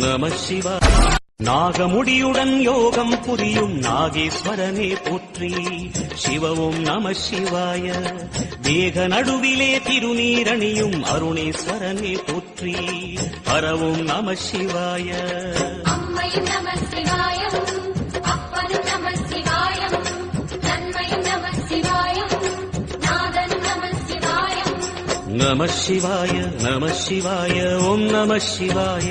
നമ ശിവ നാഗമുടിയുടൻ യോഗം പുതിയും നാഗേശ്വരനെ പോറ്റി ശിവവും നമ ശിവായ വേഗ നടുവിലെ തിരുനീരണിയും അരുണേശ്വരനെ പോറ്റി പരവും നമ ശിവായ നമ ശിവായ നമ ശിവായ ഓം നമ ശിവായ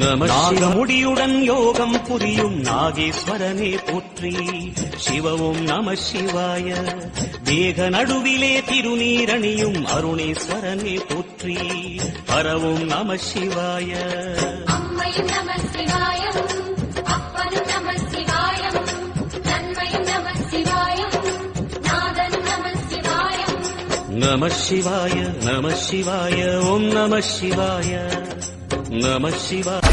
നാഗമുടിയുടൻ യോഗം പുരിയും നാഗേശ്വരനെ പോற்றி ശിവവും നമ ശിവായ മേഘനടുവിലെ തിരുനീരണിയും അരുണേശ്വരനെ പോற்றி പരവും നമ ശിവായ നമ ശിവായ നമ ശിവായ ഓം നമ ശിവായ നമ ശിവായ